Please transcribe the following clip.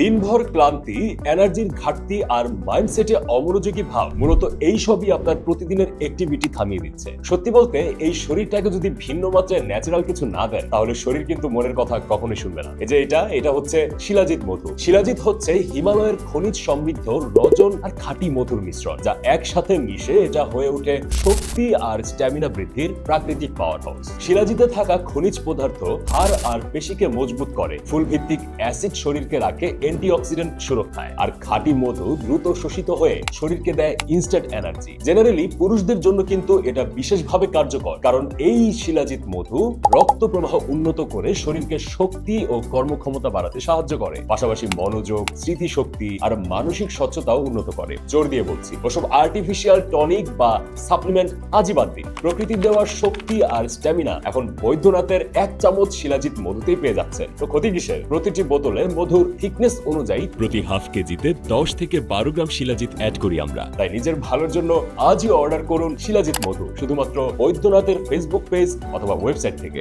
দিনভর ক্লান্তি, এনার্জির ঘাটতি আর মাইন্ডসেটে অমনোযোগী ভাব মূলত এই সবই আপনার প্রতিদিনের অ্যাক্টিভিটি থামিয়ে দিচ্ছে। সত্যি বলতে, এই শরীরটাকে যদি ভিন্ন মাত্রায় ন্যাচারাল কিছু না দেন, তাহলে শরীর কিন্তু মনের কথা কখনোই শুনবে না। এই যে এটা এটা হচ্ছে শিলাজিৎ মধু। শিলাজিৎ হচ্ছে হিমালয়ের খনিজ সমৃদ্ধ রজন আর খাঁটি মধুর মিশ্রণ, যা একসাথে মিশে এটা হয়ে ওঠে শক্তি আর স্ট্যামিনা বৃদ্ধির প্রাকৃতিক পাওয়ার হাউস শিলাজিতে থাকা খনিজ পদার্থ, হাড় আর পেশিকে মজবুত করে। ফুল ভিত্তিক অ্যাসিড শরীরকে রাখে অ্যান্টিঅক্সিডেন্ট সুরক্ষায়। আর খাঁটি মধু দ্রুত শোষিত হয়ে শরীরকে দেয় ইনস্ট্যান্ট এনার্জি জেনারেলি পুরুষদের জন্য কিন্তু এটা বিশেষভাবে কার্যকর। কারণ এই শিলাজিৎ মধু রক্ত প্রবাহ উন্নত করে শরীরকে শক্তি ও কর্মক্ষমতা বাড়াতে সাহায্য করে। পাশাপাশি মনোযোগ, স্মৃতিশক্তি আর মানসিক স্বচ্ছতাও উন্নত করে। জোর দিয়ে বলছি, ওসব আর্টিফিশিয়াল টনিক বা সাপ্লিমেন্ট আজই বাদ দিন। প্রকৃতির দেওয়া শক্তি আর স্ট্যামিনা এখন বৈদ্যনাথের এক চামচ শিলাজিৎ মধুতেই পেয়ে যাচ্ছেন। তো ক্ষতি কিসের? প্রতিটি বোতলে মধুর থিকনেস অনুযায়ী প্রতি হাফ কেজিতে দশ থেকে বারো গ্রাম শিলাজিৎ অ্যাড করি আমরা। তাই নিজের ভালোর জন্য আজই অর্ডার করুন শিলাজিৎ মধু, শুধুমাত্র বৈদ্যনাথের ফেসবুক পেজ অথবা ওয়েবসাইট থেকে।